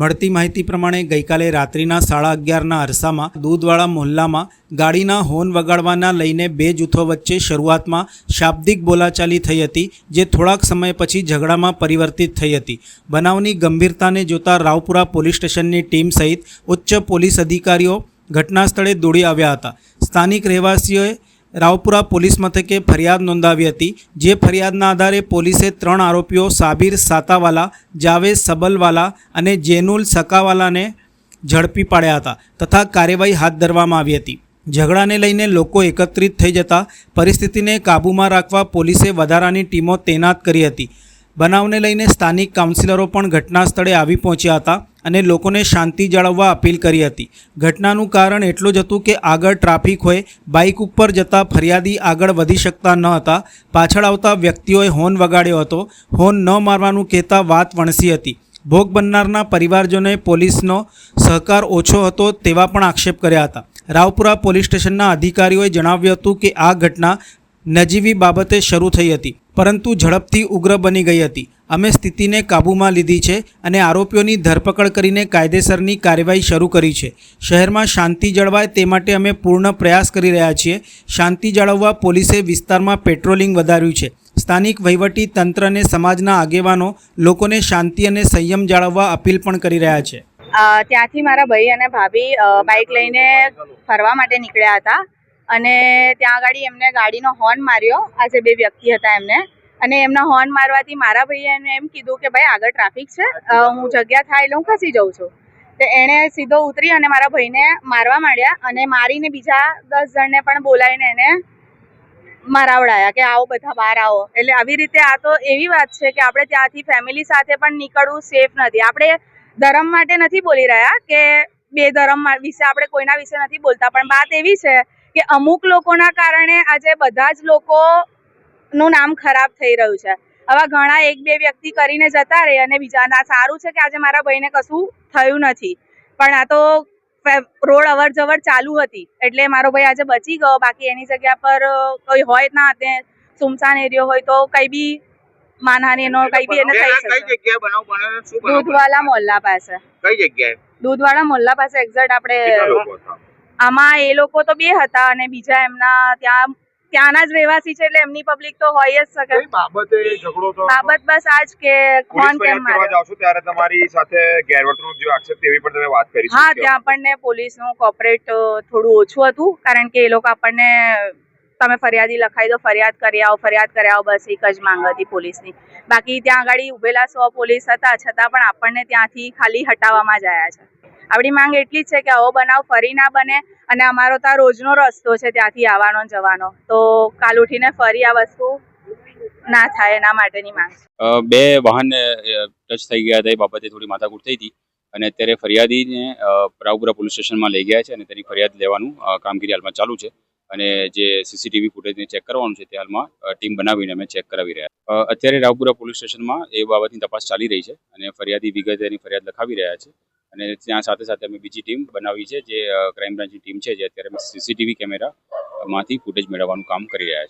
મળતી માહિતી પ્રમાણે ગઈકાલે રાત્રિના સાડા અગિયારના અરસામાં દૂધવાળા મોહલ્લામાં ગાડીના હોર્ન વગાડવાના લઈને બે જૂથો વચ્ચે શરૂઆતમાં શાબ્દિક બોલાચાલી થઈ હતી, જે થોડાક સમય પછી ઝઘડામાં પરિવર્તિત થઈ હતી. બનાવની ગંભીરતાને જોતા રાવપુરા પોલીસ સ્ટેશનની ટીમ સહિત ઉચ્ચ પોલીસ અધિકારીઓ ઘટના સ્થળે દોડી આવ્યા હતા. સ્થાનિક રહેવાસીઓએ રાવપુરા પોલીસ મથકે ફરિયાદ નોંધાવી હતી, જે ફરિયાદના આધારે પોલીસે ત્રણ આરોપીઓ સાબિર સાતાવાલા, જાવેદ સબલવાલા અને જેનુલ સકાવાલાને ઝડપી પાડ્યા હતા તથા કાર્યવાહી હાથ ધરવામાં આવી હતી. ઝઘડાને લઈને લોકો એકત્રિત થઈ જતા પરિસ્થિતિને કાબૂમાં રાખવા પોલીસે વધારાની ટીમો તૈનાત કરી હતી. બનાવને લઈને સ્થાનિક કાઉન્સિલરો પણ ઘટના સ્થળે આવી પહોંચ્યા હતા. અને લોકોને શાંતિ જાળવવા અપીલ કરી હતી. ઘટનાનું કારણ એટલું જ હતું કે આગળ ટ્રાફિક હોય, બાઇક ઉપર જતા ફરિયાદી આગળ વધી શકતા ન હતા. પાછળ આવતા વ્યક્તિઓએ હોર્ન વગાડ્યો હતો. હોર્ન ન મારવાનું કહેતા વાત વણસી હતી. ભોગ બનનારના પરિવારજનોએ પોલીસનો સહકાર ઓછો હતો તેવા પણ આક્ષેપ કર્યા હતા. રાવપુરા પોલીસ સ્ટેશનના અધિકારીઓએ જણાવ્યું હતું કે આ ઘટના નજીવી બાબતે શરૂ થઈ હતી. પરંતુ ઝડપથી ઉગ્ર બની ગઈ હતી. અમે સ્થિતિને કાબૂમાં લીધી છે અને આરોપીઓની ધરપકડ કરીને કાયદેસરની કાર્યવાહી શરૂ કરી છે. શહેરમાં શાંતિ જળવાય તે માટે અમે પૂર્ણ પ્રયાસ કરી રહ્યા છીએ. શાંતિ જાળવવા પોલીસે વિસ્તારમાં પેટ્રોલિંગ વધાર્યું છે. સ્થાનિક વહીવટી તંત્ર અને સમાજના આગેવાનો લોકોને શાંતિ અને સંયમ જાળવવા અપીલ પણ કરી રહ્યા છે. ત્યાંથી મારા ભાઈ અને ભાભી બાઇક લઈને ફરવા માટે નીકળ્યા હતા. અને ત્યાં આગળ એમને ગાડીનો હોર્ન માર્યો. આજે બે વ્યક્તિ હતા એમને. અને એમના હોર્ન મારવાથી મારા ભાઈએ એમ કીધું કે ભાઈ આગળ ટ્રાફિક છે. હું જગ્યા થાય એટલે હું ખસી જાઉં છું. તો એણે સીધો ઉતરી અને મારા ભાઈને મારવા માંડ્યા અને મારીને બીજા દસ જણને પણ બોલાવીને એને મારાવડાયા કે આવો બધા બહાર આવો. એટલે આવી રીતે આ તો એવી વાત છે કે આપણે ત્યાંથી ફેમિલી સાથે પણ નીકળવું સેફ નથી. આપણે ધર્મ માટે નથી બોલી રહ્યા કે બે ધર્મ વિશે આપણે કોઈના વિશે નથી બોલતા. પણ વાત એવી છે કે અમુક લોકોના કારણે આજે બધા જ લોકોનું નામ ખરાબ થઈ રહ્યું છે. આવા ઘણા એક બે વ્યક્તિ કરીને જતા રહે અને બીજાના સારું છે કે આજે મારા ભાઈને કશું થયું નથી. પણ આ તો રોડ અવર જવર ચાલુ હતી. એટલે મારો ભાઈ આજે બચી ગયો. બાકી એની જગ્યા પર કોઈ હોય ના તે સુમસાન એરિયો હોય તો કઈ બી માનહાનિનો કઈ બી એને થઈ કઈ શકે. જગ્યાએ બનાવ બન્યો શું બનાવ દૂધવાલા મોહલ્લા પાસે. કઈ જગ્યાએ? દૂધવાળા મોહલ્લા પાસે એક્ઝેક્ટ આપણે લોકો આમાં એ લોકો તો બે હતા અને બીજા એમના ત્યાં ત્યાંના જ રહેવાસી છે એટલે એમની પબ્લિક તો હોય જ શકે બાબતે ઝઘડો તો બાબત બસ આજ કે કોણ કેમ મારે? જાવ છો ત્યારે તમારી સાથે ગેરવર્તણૂક જે આક્ષેપ તેવી પણ તમે વાત કરી હા ત્યાં આપણને પોલીસનું કોપરેટ થોડું ઓછું હતું. કારણ કે એ લોકો આપણને તમે ફરિયાદી લખાઈ દો ફરિયાદ કરી આવો ફરિયાદ કરી આવો બસ એક જ માંગ હતી પોલીસની. બાકી ત્યાં આગળ ઉભેલા સો પોલીસ હતા છતાં પણ આપણને ત્યાંથી ખાલી હટાવવામાં જ આવ્યા છે. આપણી માંગ એટલી છે કે આવો બનાવ ફરી ના બને અને અમારો તો રોજનો રસ્તો છે ત્યાંથી આવવાનો જવાનો. તો કાલ ઉઠીને ફરી આ વસ્તુ ના થાય એના માટેની માંગ બે વાહન ટચ થઈ ગયા હતા એ બાબતે થોડી માથાકૂટ થઈ હતી અને અત્યારે ફરિયાદીને રાવપુરા પોલીસ સ્ટેશનમાં લઈ ગયા છે અને તેની ફરિયાદ લેવાનું કામગીરી હાલમાં ચાલુ છે. અને જે સીસીટીવી ફૂટેજને ચેક કરવાનું છે તે હાલમાં ટીમ બનાવીને અમે ચેક કરાવી રહ્યા અત્યારે રાવપુરા પોલીસ સ્ટેશનમાં એ બાબતની તપાસ ચાલી રહી છે અને ફરિયાદી વિગત એની ફરિયાદ લખાવી રહ્યા છે. અને ત્યાં સાથે સાથે અમે બીજી ટીમ બનાવી છે જે ક્રાઇમ બ્રાન્ચની ટીમ છે જે અત્યારે સીસીટીવી કેમેરામાંથી ફૂટેજ મેળવવાનું કામ કરી રહ્યા છે.